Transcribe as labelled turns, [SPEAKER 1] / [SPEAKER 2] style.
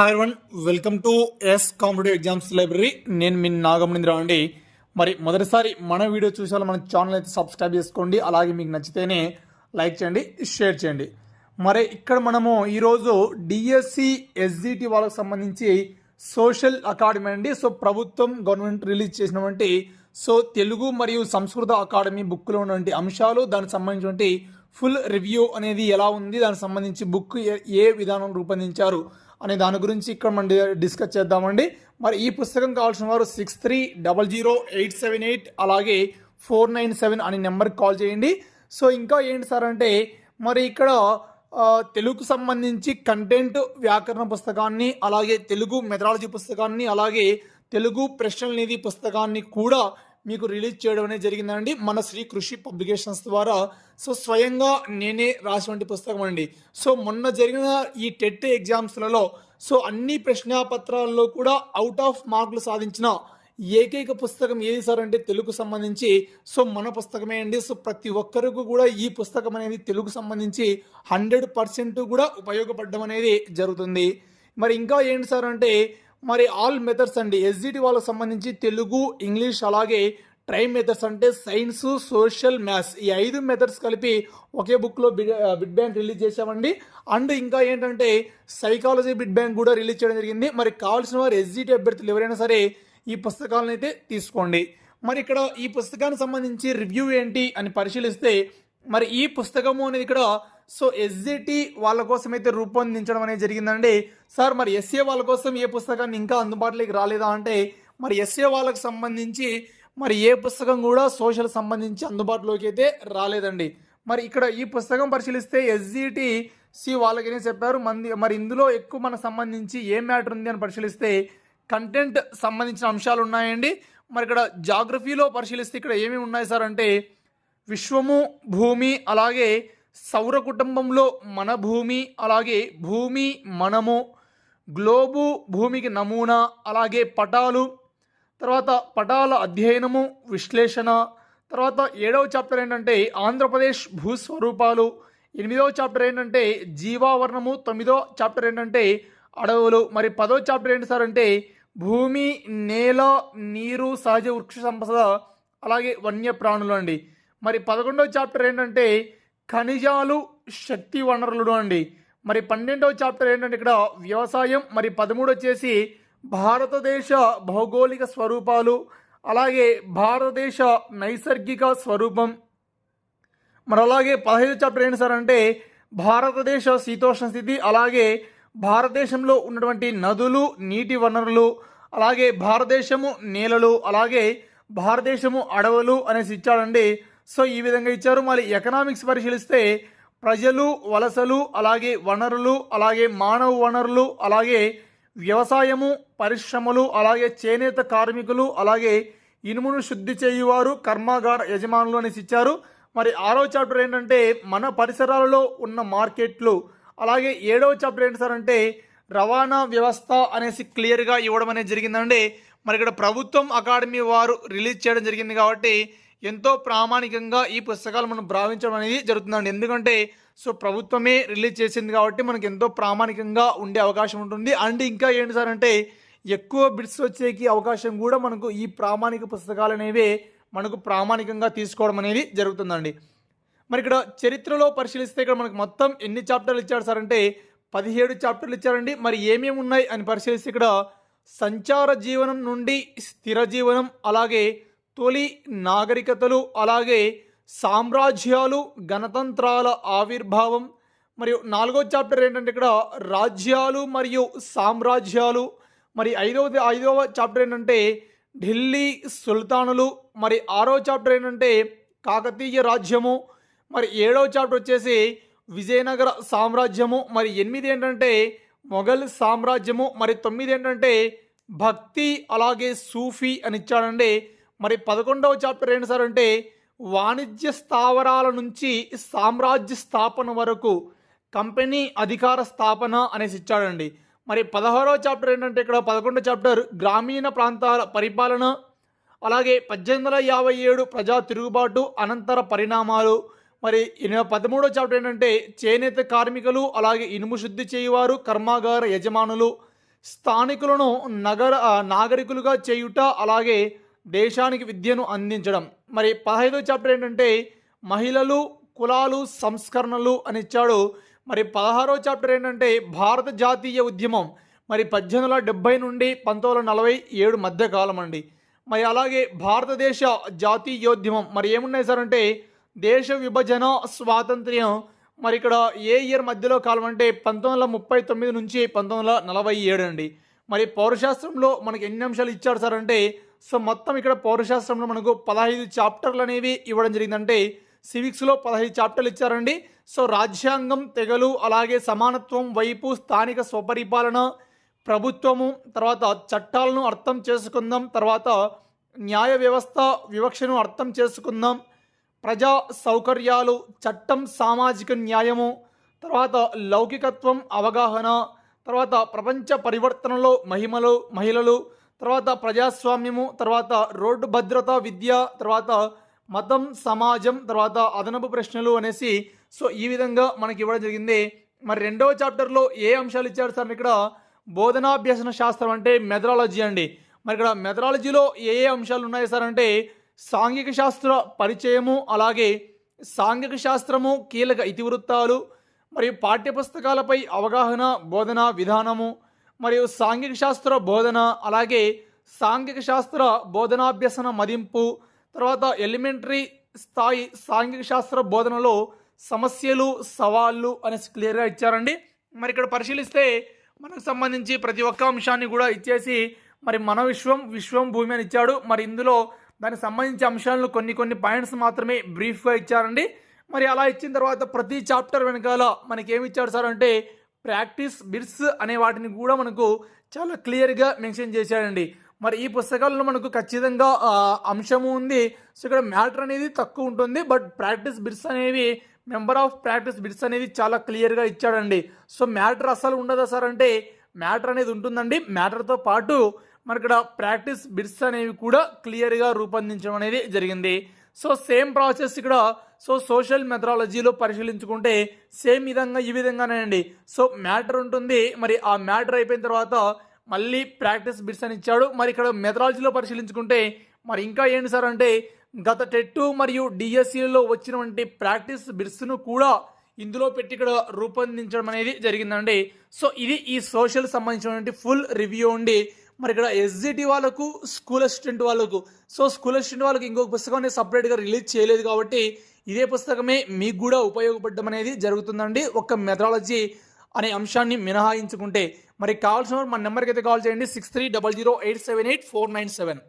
[SPEAKER 1] Hi one welcome to S competitive exams library నేను మీ నాగమణింద్రావు అండి. మరి మొదటిసారి మన వీడియో చూసాలో మన ఛానల్ అయితే సబ్స్క్రైబ్ చేసుకోండి. అలాగే మీకు నచ్చితేనే లైక్ చేయండి షేర్ చేయండి. మరి ఇక్కడ మనము ఈరోజు డిఎస్సి ఎస్జిటి వాళ్ళకి సంబంధించి సోషల్ అకాడమీ అండి. సో ప్రభుత్వం గవర్నమెంట్ రిలీజ్ చేసినటువంటి సో తెలుగు మరియు సంస్కృత అకాడమీ బుక్లో ఉన్నటువంటి అంశాలు దానికి సంబంధించినటువంటి ఫుల్ రివ్యూ అనేది ఎలా ఉంది దానికి సంబంధించి బుక్ ఏ- ఏ విధానం రూపొందించారు అనే దాని గురించి ఇక్కడ మనం డిస్కస్ చేద్దామండి. మరి ఈ పుస్తకం కావాల్సిన వారు six three double zero eight seven eight అలాగే ఫోర్ నైన్ సెవెన్ అనే నెంబర్కి కాల్ చేయండి. సో ఇంకా ఏంటి సార్ అంటే మరి ఇక్కడ తెలుగుకు సంబంధించి కంటెంట్ వ్యాకరణ పుస్తకాన్ని అలాగే తెలుగు మెథడాలజీ పుస్తకాన్ని అలాగే తెలుగు ప్రశ్నల నిధి పుస్తకాన్ని కూడా మీకు రిలీజ్ చేయడం అనేది జరిగిందండి. మన శ్రీ కృషి పబ్లికేషన్స్ ద్వారా. సో స్వయంగా నేనే రాసినటువంటి పుస్తకం అండి. సో మొన్న జరిగిన ఈ టెట్ ఎగ్జామ్స్లలో సో అన్ని ప్రశ్నాపత్రాల్లో కూడా అవుట్ ఆఫ్ మార్కులు సాధించిన ఏకైక పుస్తకం ఏది సార్ అంటే తెలుగు సంబంధించి. సో మన పుస్తకమే అండి. సో ప్రతి ఒక్కరికి కూడా ఈ పుస్తకం అనేది తెలుగు సంబంధించి హండ్రెడ్ పర్సెంట్ కూడా ఉపయోగపడడం అనేది జరుగుతుంది. మరి ఇంకా ఏంటి సార్ అంటే మరి ఆల్ మెథడ్స్ అండి. ఎస్జిటి వాళ్ళకి సంబంధించి తెలుగు ఇంగ్లీష్ అలాగే ట్రై మెథడ్స్ అంటే సైన్స్ సోషల్ మ్యాథ్స్ ఈ ఐదు మెథడ్స్ కలిపి ఒకే బుక్లో బిడ్ బిడ్ బ్యాంక్ రిలీజ్ చేసామండి అండ్ ఇంకా ఏంటంటే సైకాలజీ బిడ్ బ్యాంక్ కూడా రిలీజ్ చేయడం జరిగింది. మరి కావాల్సిన వారు ఎస్జిటి అభ్యర్థులు ఎవరైనా సరే ఈ పుస్తకాలను అయితే తీసుకోండి. మరి ఇక్కడ ఈ పుస్తకానికి సంబంధించి రివ్యూ ఏంటి అని పరిశీలిస్తే మరి ఈ పుస్తకము అనేది ఇక్కడ సో ఎస్జిటి వాళ్ళ కోసం అయితే రూపొందించడం అనేది జరిగిందండి. సార్ మరి ఎస్ఏ వాళ్ళ కోసం ఏ పుస్తకాన్ని ఇంకా అందుబాటులోకి రాలేదా అంటే మరి ఎస్ఏ వాళ్ళకి సంబంధించి మరి ఏ పుస్తకం కూడా సోషల్ సంబంధించి అందుబాటులోకి అయితే రాలేదండి. మరి ఇక్కడ ఈ పుస్తకం పరిశీలిస్తే ఎస్జిటి సి వాళ్ళకనే చెప్పారు. మంది మరి ఇందులో ఎక్కువ మనకు సంబంధించి ఏ మ్యాటర్ ఉంది అని పరిశీలిస్తే కంటెంట్ సంబంధించిన అంశాలు ఉన్నాయండి. మరి ఇక్కడ జాగ్రఫీలో పరిశీలిస్తే ఇక్కడ ఏమేమి ఉన్నాయి సార్ అంటే విశ్వము భూమి అలాగే సౌర కుటుంబంలో మన భూమి అలాగే భూమి మనము గ్లోబు భూమికి నమూనా అలాగే పటాలు తర్వాత పటాల అధ్యయనము విశ్లేషణ తర్వాత ఏడవ చాప్టర్ ఏంటంటే ఆంధ్రప్రదేశ్ భూస్వరూపాలు ఎనిమిదవ చాప్టర్ ఏంటంటే జీవావరణము తొమ్మిదో చాప్టర్ ఏంటంటే అడవులు మరి పదో చాప్టర్ ఏంటి సార్ అంటే భూమి నేల నీరు సహజ వృక్ష సంపద అలాగే వన్యప్రాణులు అండి. మరి పదకొండవ చాప్టర్ ఏంటంటే ఖనిజాలు శక్తి వనరులు అండి. మరి పన్నెండవ చాప్టర్ ఏంటంటే ఇక్కడ వ్యవసాయం మరి పదమూడు వచ్చేసి భారతదేశ భౌగోళిక స్వరూపాలు అలాగే భారతదేశ నైసర్గిక స్వరూపం. మరి అలాగే పదహైదు చాప్టర్ ఏంటి సార్ అంటే భారతదేశ శీతోష్ణ స్థితి అలాగే భారతదేశంలో ఉన్నటువంటి నదులు నీటి వనరులు అలాగే భారతదేశము నేలలు అలాగే భారతదేశము అడవులు అనేసి ఇచ్చాడండి. సో ఈ విధంగా ఇచ్చారు. మళ్ళీ ఎకనామిక్స్ పరిశీలిస్తే ప్రజలు వలసలు అలాగే వనరులు అలాగే మానవ వనరులు అలాగే వ్యవసాయము పరిశ్రమలు అలాగే చేనేత కార్మికులు అలాగే ఇనుమును శుద్ధి చేయువారు కర్మాగార యజమానులు అనేసి ఇచ్చారు. మరి ఆరో చాప్టర్ ఏంటంటే మన పరిసరాలలో ఉన్న మార్కెట్లు. అలాగే ఏడవ చాప్టర్ ఏంటి సార్ అంటే రవాణా వ్యవస్థ అనేసి క్లియర్గా ఇవ్వడం అనేది జరిగిందండి. మరి ఇక్కడ ప్రభుత్వం అకాడమీ వారు రిలీజ్ చేయడం జరిగింది కాబట్టి ఎంతో ప్రామాణికంగా ఈ పుస్తకాలు మనం భావించడం అనేది జరుగుతుందండి. ఎందుకంటే సో ప్రభుత్వమే రిలీజ్ చేసింది కాబట్టి మనకి ఎంతో ప్రామాణికంగా ఉండే అవకాశం ఉంటుంది. అండ్ ఇంకా ఏంటి సార్ అంటే ఎక్కువ బిట్స్ వచ్చేకి అవకాశం కూడా మనకు ఈ ప్రామాణిక పుస్తకాలు అనేవి మనకు ప్రామాణికంగా తీసుకోవడం అనేది జరుగుతుందండి. మరి ఇక్కడ చరిత్రలో పరిశీలిస్తే ఇక్కడ మనకు మొత్తం ఎన్ని చాప్టర్లు ఇచ్చారు సార్ అంటే పదిహేడు చాప్టర్లు ఇచ్చారండి. మరి ఏమేమి ఉన్నాయి అని పరిశీలిస్తే ఇక్కడ సంచార జీవనం నుండి స్థిర జీవనం అలాగే తొలి నాగరికతలు అలాగే సామ్రాజ్యాలు గణతంత్రాల ఆవిర్భావం. మరియు నాలుగో చాప్టర్ ఏంటంటే ఇక్కడ రాజ్యాలు మరియు సామ్రాజ్యాలు. మరి ఐదవ ఐదవ చాప్టర్ ఏంటంటే ఢిల్లీ సుల్తానులు. మరి ఆరో చాప్టర్ ఏంటంటే కాకతీయ రాజ్యము. మరి ఏడవ చాప్టర్ వచ్చేసి విజయనగర సామ్రాజ్యము. మరి ఎనిమిది ఏంటంటే మొఘల్ సామ్రాజ్యము. మరి తొమ్మిది ఏంటంటే భక్తి అలాగే సూఫీ అని ఇచ్చాడండి. మరి పదకొండవ చాప్టర్ ఏంటి సార్ అంటే వాణిజ్య స్థావరాల నుంచి సామ్రాజ్య స్థాపన వరకు కంపెనీ అధికార స్థాపన అనేసి ఇచ్చాడండి. మరి పదహారవ చాప్టర్ ఏంటంటే ఇక్కడ పదకొండవ చాప్టర్ గ్రామీణ ప్రాంతాల పరిపాలన అలాగే పద్దెనిమిది వందల యాభై ఏడు ప్రజా తిరుగుబాటు అనంతర పరిణామాలు మరి ఇన- పదమూడో చాప్టర్ ఏంటంటే చేనేత కార్మికులు అలాగే ఇనుము శుద్ధి చేయువారు కర్మాగార యజమానులు స్థానికులను నగర నాగరికులుగా చేయుట అలాగే దేశానికి విద్యను అందించడం. మరి పదహైదో చాప్టర్ ఏంటంటే మహిళలు కులాలు సంస్కరణలు అని ఇచ్చాడు. మరి పదహారో చాప్టర్ ఏంటంటే భారత జాతీయ ఉద్యమం. మరి పద్దెనిమిది వందల డెబ్బై నుండి పంతొమ్మిది వందల నలభై ఏడు మధ్య కాలం అండి. మరి అలాగే భారతదేశ జాతీయోద్యమం. మరి ఏమున్నాయి సార్ అంటే దేశ విభజన స్వాతంత్ర్యం. మరి ఇక్కడ ఏ ఇయర్ మధ్యలో కాలం అంటే పంతొమ్మిది వందల ముప్పై తొమ్మిది నుంచి పంతొమ్మిది వందల నలభై ఏడు అండి. మరి పౌరశాస్త్రంలో మనకి ఎన్ని అంశాలు ఇచ్చారు సార్ అంటే సో మొత్తం ఇక్కడ పౌరశాస్త్రంలో మనకు పదహైదు చాప్టర్లు అనేవి ఇవ్వడం జరిగిందంటే సివిక్స్లో పదహైదు చాప్టర్లు ఇచ్చారండి. సో రాజ్యాంగం తెగలు అలాగే సమానత్వం వైపు స్థానిక స్వపరిపాలన ప్రభుత్వము తర్వాత చట్టాలను అర్థం చేసుకుందాం తర్వాత న్యాయ వ్యవస్థ వివక్షను అర్థం చేసుకుందాం ప్రజా సౌకర్యాలు చట్టం సామాజిక న్యాయము తర్వాత లౌకికత్వం అవగాహన తర్వాత ప్రపంచ పరివర్తనలో మహిమలు మహిళలు తర్వాత ప్రజాస్వామ్యము తర్వాత రోడ్డు భద్రత విద్య తర్వాత మతం సమాజం తర్వాత అదనపు ప్రశ్నలు అనేసి సో ఈ విధంగా మనకి ఇవ్వడం జరిగింది. మరి రెండవ చాప్టర్లో ఏ అంశాలు ఇచ్చారు సార్? ఇక్కడ బోధనాభ్యసన శాస్త్రం అంటే మెథడాలజీ అండి. మరి ఇక్కడ మెథడాలజీలో ఏ ఏ అంశాలు ఉన్నాయి సార్ అంటే సాంఘిక శాస్త్ర పరిచయము అలాగే సాంఘిక శాస్త్రము కీలక ఇతివృత్తాలు మరియు పాఠ్యపుస్తకాలపై అవగాహన బోధన విధానము మరియు సాంఘిక శాస్త్ర బోధన అలాగే సాంఘిక శాస్త్ర బోధనాభ్యసన మదింపు తర్వాత ఎలిమెంటరీ స్థాయి సాంఘిక శాస్త్ర బోధనలో సమస్యలు సవాళ్ళు అనేసి క్లియర్గా ఇచ్చారండి. మరి ఇక్కడ పరిశీలిస్తే మనకు సంబంధించి ప్రతి ఒక్క అంశాన్ని కూడా ఇచ్చేసి మరి మన విశ్వం విశ్వం భూమి అని ఇచ్చాడు. మరి ఇందులో దానికి సంబంధించి అంశాలను కొన్ని కొన్ని పాయింట్స్ మాత్రమే బ్రీఫ్గా ఇచ్చారండి. మరి అలా ఇచ్చిన తర్వాత ప్రతి చాప్టర్ వెనకాల మనకి ఏమి ఇచ్చాడు సార్ అంటే ప్రాక్టీస్ బిట్స్ అనే వాటిని కూడా మనకు చాలా క్లియర్గా మెన్షన్ చేశాడండి. మరి ఈ పుస్తకాల్లో మనకు ఖచ్చితంగా అంశము ఉంది. సో ఇక్కడ మ్యాటర్ అనేది తక్కువ ఉంటుంది. బట్ ప్రాక్టీస్ బిట్స్ అనేవి మెంబర్ ఆఫ్ ప్రాక్టీస్ బిట్స్ అనేది చాలా క్లియర్గా ఇచ్చాడండి. సో మ్యాటర్ అసలు ఉండదా సార్ అంటే మ్యాటర్ అనేది ఉంటుందండి. మ్యాటర్తో పాటు మరి ఇక్కడ ప్రాక్టీస్ బిట్స్ అనేవి కూడా క్లియర్గా రూపొందించడం అనేది జరిగింది. సో సేమ్ ప్రాసెస్ ఇక్కడ. సో సోషల్ మెథడాలజీలో పరిశీలించుకుంటే సేమ్ విధంగా ఈ విధంగానే అండి సో మ్యాటర్ ఉంటుంది. మరి ఆ మ్యాటర్ అయిపోయిన తర్వాత మళ్ళీ ప్రాక్టీస్ బిట్స్ అని ఇచ్చాడు. మరి ఇక్కడ మెథడాలజీలో పరిశీలించుకుంటే మరి ఇంకా ఏంటి సార్ అంటే గత టెట్టు మరియు డిఎస్సిలో వచ్చినటువంటి ప్రాక్టీస్ బిట్స్ను కూడా ఇందులో పెట్టి ఇక్కడ రూపొందించడం అనేది జరిగిందండి. సో ఇది ఈ సోషల్ సంబంధించినటువంటి ఫుల్ రివ్యూ అండి. మరి ఇక్కడ ఎస్జిటి వాళ్ళకు స్కూల్ అసిస్టెంట్ వాళ్ళకు. సో స్కూల్ అసిస్టెంట్ వాళ్ళకి ఇంకొక పుస్తకం అనేది సపరేట్గా రిలీజ్ చేయలేదు కాబట్టి ఇదే పుస్తకమే మీకు కూడా ఉపయోగపడడం అనేది జరుగుతుందండి. ఒక మెథడాలజీ అనే అంశాన్ని మినహాయించుకుంటే. మరి కావాల్సిన మన నెంబర్కి అయితే కాల్ చేయండి. Six three double zero eight seven eight four nine seven